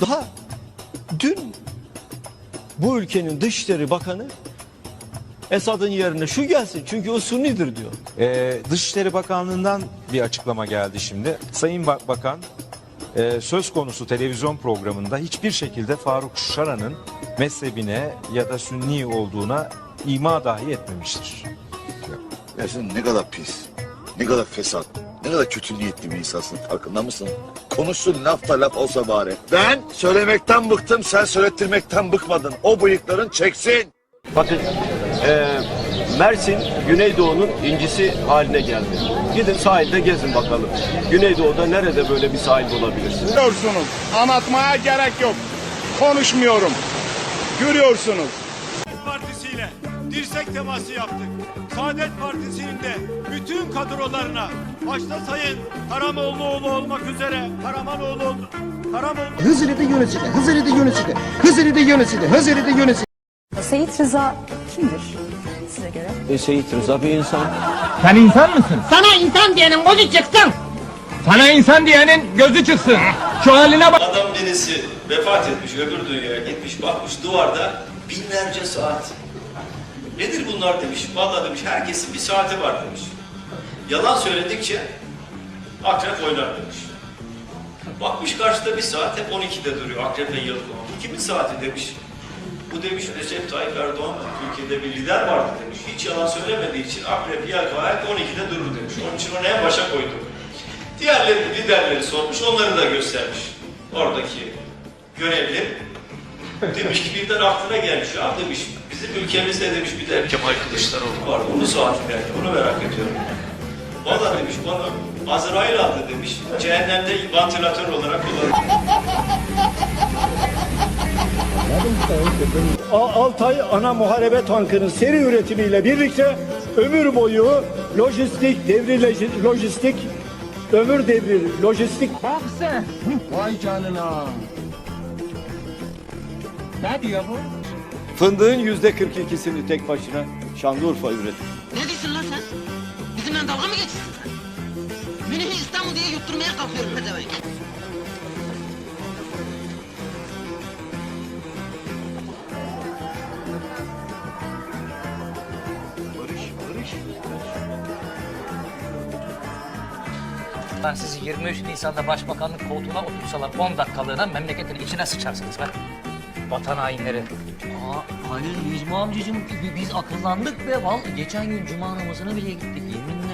Daha dün bu ülkenin Dışişleri Bakanı Esad'ın yerine şu gelsin çünkü o Sunnidir diyor. Ee, Dışişleri Bakanlığı'ndan bir açıklama geldi şimdi. Sayın Bak- Bakan e, söz konusu televizyon programında hiçbir şekilde Faruk Şara'nın mezhebine ya da sünni olduğuna ima dahi etmemiştir. Ya sen ne kadar pis, ne kadar fesat, ne kadar kötü niyetli bir insansın farkında mısın? Konuşsun laf da laf olsa bari. Ben söylemekten bıktım, sen söylettirmekten bıkmadın. O bıyıkların çeksin. Bakın eee, Mersin Güneydoğu'nun incisi haline geldi. Gidin sahilde gezin bakalım. Güneydoğu'da nerede böyle bir sahil bulabilirsiniz? Görüyorsunuz. Anlatmaya gerek yok. Konuşmuyorum. Görüyorsunuz. Partisi'yle dirsek teması yaptık. Saadet Partisi'nin de bütün kadrolarına başta Sayın Karamollaoğlu olmak üzere Karamanoğlu Karamollaoğlu Hızır'ı da yönetsin, Hızır'ı da yönetsin, Hızır'ı da yönetsin, Hızır'ı da yönetsin. Seyit Rıza kimdir size göre? E, Seyit Rıza bir insan. Sen insan mısın? Sana insan diyenin gözü çıksın. Sana insan diyenin gözü çıksın. Şu haline bak. Adam birisi vefat etmiş, öbür dünyaya gitmiş, bakmış duvarda binlerce saat. Nedir bunlar demiş. Vallahi demiş herkesin bir saati var demiş. Yalan söyledikçe akrep oynar demiş. Bakmış karşıda bir saat hep 12'de duruyor. Akrep ve yıldız. Bu kimin saati demiş. Bu demiş Recep Tayyip Erdoğan Türkiye'de bir lider vardı demiş. Hiç yalan söylemediği için akrep yelkoğan 12'de durur demiş. Onun için onu en başa koydu. Diğerleri liderleri sormuş, onları da göstermiş. Oradaki görevli demiş ki birden aklına gelmiş. Ya demiş bizim ülkemizde demiş bir de Kemal Kılıçdaroğlu var. Onun saati nerede? Onu merak ediyorum. Valla demiş bana Azrail aldı demiş. Cehennemde vantilatör olarak kullanıyor. Altay ana muharebe tankının seri üretimiyle birlikte ömür boyu lojistik, devri loji- lojistik, ömür devri lojistik Vay canına. Ne diyor bu? fındığın yüzde 42'sini tek başına Şanlıurfa üretti. Ne diyorsun lan sen? Bizimle dalga mı geçiyorsun sen? Münih'i İstanbul diye yutturmaya kalkıyorum pezevenk. Ben sizi 23 Nisan'da başbakanlık koltuğuna otursalar 10 dakikalığına memleketin içine sıçarsınız be. Vatan hainleri. Aa, Halil Necmi amcacığım bi- biz akıllandık be. Vallahi geçen gün cuma namazına bile gittik. Yemin